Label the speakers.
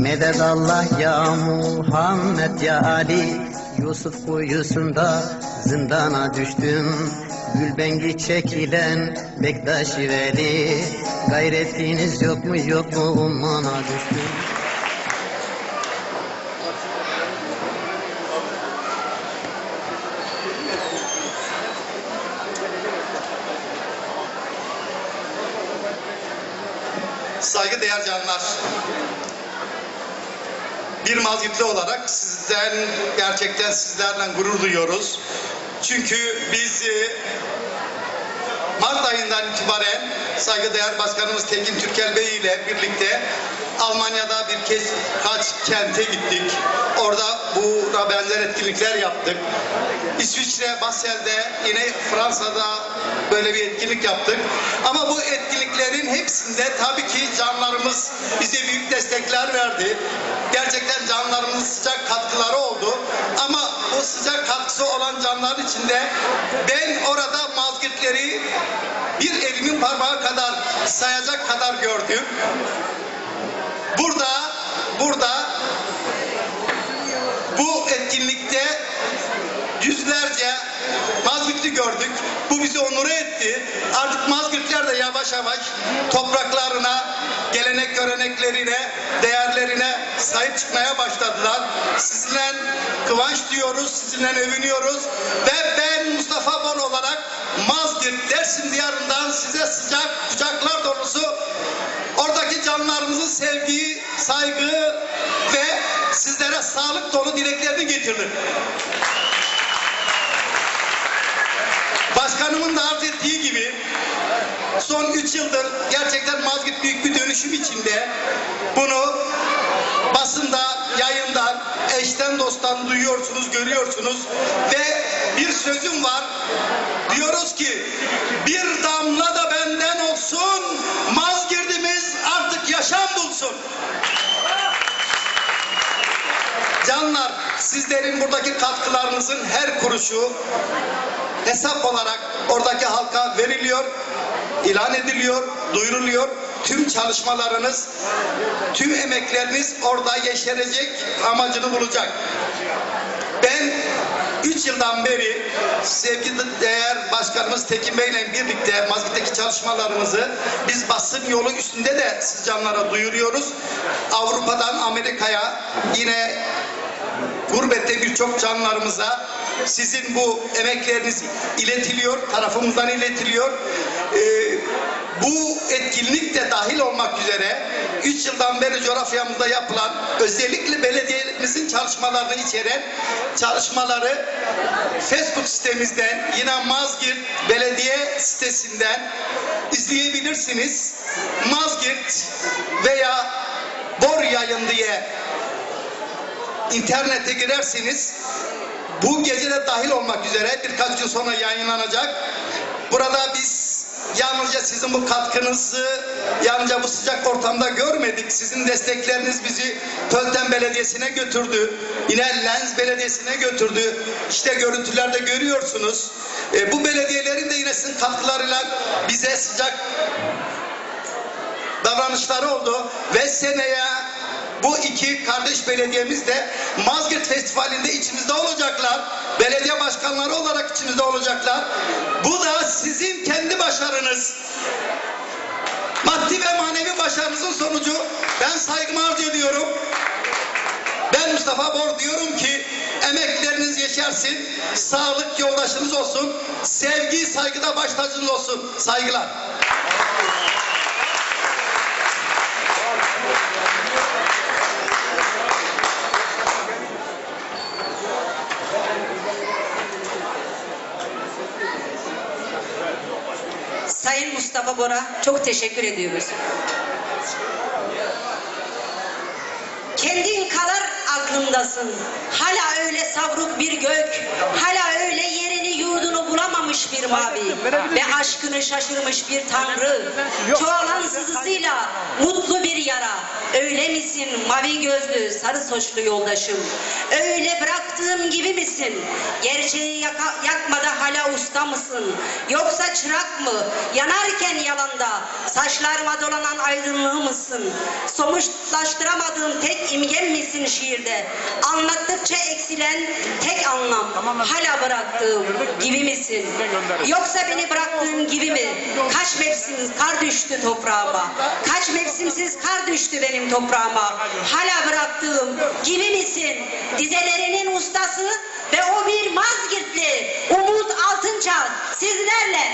Speaker 1: Maşallah ya Muhammed ya Ali. Yusuf kuyusunda zindana düştüm. Gülbengi çekilen Bektaş Veli Gayretiniz yok mu yok mu? Ummana düştüm.
Speaker 2: Saygıdeğer canlar. Bir mazgitli olarak sizden gerçekten sizlerle gurur duyuyoruz. Çünkü biz e, Mart ayından itibaren saygıdeğer Başkanımız Tekin Türkel Bey ile birlikte Almanya'da bir kez kaç kente gittik. Orada bu benzer etkinlikler yaptık. İsviçre, Basel'de, yine Fransa'da böyle bir etkinlik yaptık. Ama bu etkinliklerin hepsinde tabii ki canlarımız bize büyük destekler verdi. Gerçekten canlarımızın sıcak katkıları oldu. Ama bu sıcak katkısı olan canların içinde ben orada mazgirtleri bir elimin parmağı kadar sayacak kadar gördüm. Burada, burada bu etkinlikte yüzlerce Mazgirtli gördük. Bu bizi onur etti. Artık Mazgirtler yavaş yavaş topraklarına, gelenek göreneklerine, değerlerine sahip çıkmaya başladılar. Sizinle kıvanç diyoruz, sizinle övünüyoruz. Ve ben Mustafa Bol olarak Mazgirt Dersim diyarından size sıcak kucaklar dolusu oradaki canlarımızın sevgiyi, saygı ve sizlere sağlık dolu dileklerini getirdim. Başkanımın da arz ettiği gibi son 3 yıldır gerçekten Mazgit büyük bir dönüşüm içinde. Bunu basında, yayından, eşten dosttan duyuyorsunuz, görüyorsunuz ve bir sözüm var. Diyoruz ki bir damla da benden olsun, Mazgirdimiz artık yaşam bulsun. Canlar, sizlerin buradaki katkılarınızın her kuruşu hesap olarak oradaki halka veriliyor, ilan ediliyor, duyuruluyor. Tüm çalışmalarınız, tüm emekleriniz orada yeşerecek, amacını bulacak. Ben 3 yıldan beri sevgili değer başkanımız Tekin Bey ile birlikte Mazgit'teki çalışmalarımızı biz basın yolu üstünde de siz canlara duyuruyoruz. Avrupa'dan Amerika'ya yine gurbette birçok canlarımıza sizin bu emekleriniz iletiliyor, tarafımızdan iletiliyor. Ee, bu etkinlik de dahil olmak üzere 3 yıldan beri coğrafyamızda yapılan özellikle belediyemizin çalışmalarını içeren çalışmaları Facebook sitemizden yine Mazgirt Belediye sitesinden izleyebilirsiniz. Mazgirt veya Bor Yayın diye internete girerseniz bu gece de dahil olmak üzere birkaç gün sonra yayınlanacak. Burada biz yalnızca sizin bu katkınızı yalnızca bu sıcak ortamda görmedik. Sizin destekleriniz bizi Tölten Belediyesi'ne götürdü. Yine Lens Belediyesi'ne götürdü. İşte görüntülerde görüyorsunuz. E, bu belediyelerin de yine sizin katkılarıyla bize sıcak davranışları oldu ve seneye bu iki kardeş belediyemiz de Mazgirt Festivali'nde içimizde olacaklar. Belediye başkanları olarak içimizde olacaklar. Bu da sizin kendi başarınız. Maddi ve manevi başarınızın sonucu. Ben saygımı arz ediyorum. Ben Mustafa Bor diyorum ki emekleriniz yeşersin, sağlık yoldaşınız olsun, sevgi, saygıda baş tacınız olsun. Saygılar.
Speaker 3: Sayın Mustafa Bora çok teşekkür ediyoruz. Kendin kadar aklımdasın. Hala öyle savruk bir gök, hala bir mavi ve aşkını şaşırmış bir tanrı. Çoğalan sızısıyla mutlu bir yara. Öyle misin mavi gözlü sarı saçlı yoldaşım? Öyle bıraktığım gibi misin? Gerçeği yaka, yakmada hala usta mısın? Yoksa çırak mı? Yanarken yalanda saçlarıma dolanan aydınlığı mısın? Somutlaştıramadığım tek imgem misin şiirde? Anlattıkça eksilen tek anlam hala bıraktığım gibi misin? Yoksa beni bıraktığım gibi mi? Kaç mevsim kar düştü toprağıma? Kaç mevsimsiz kar düştü benim toprağıma? Hala bıraktığım gibi misin? Dizelerinin ustası ve o bir Mazgirtli Umut Altınçal sizlerle.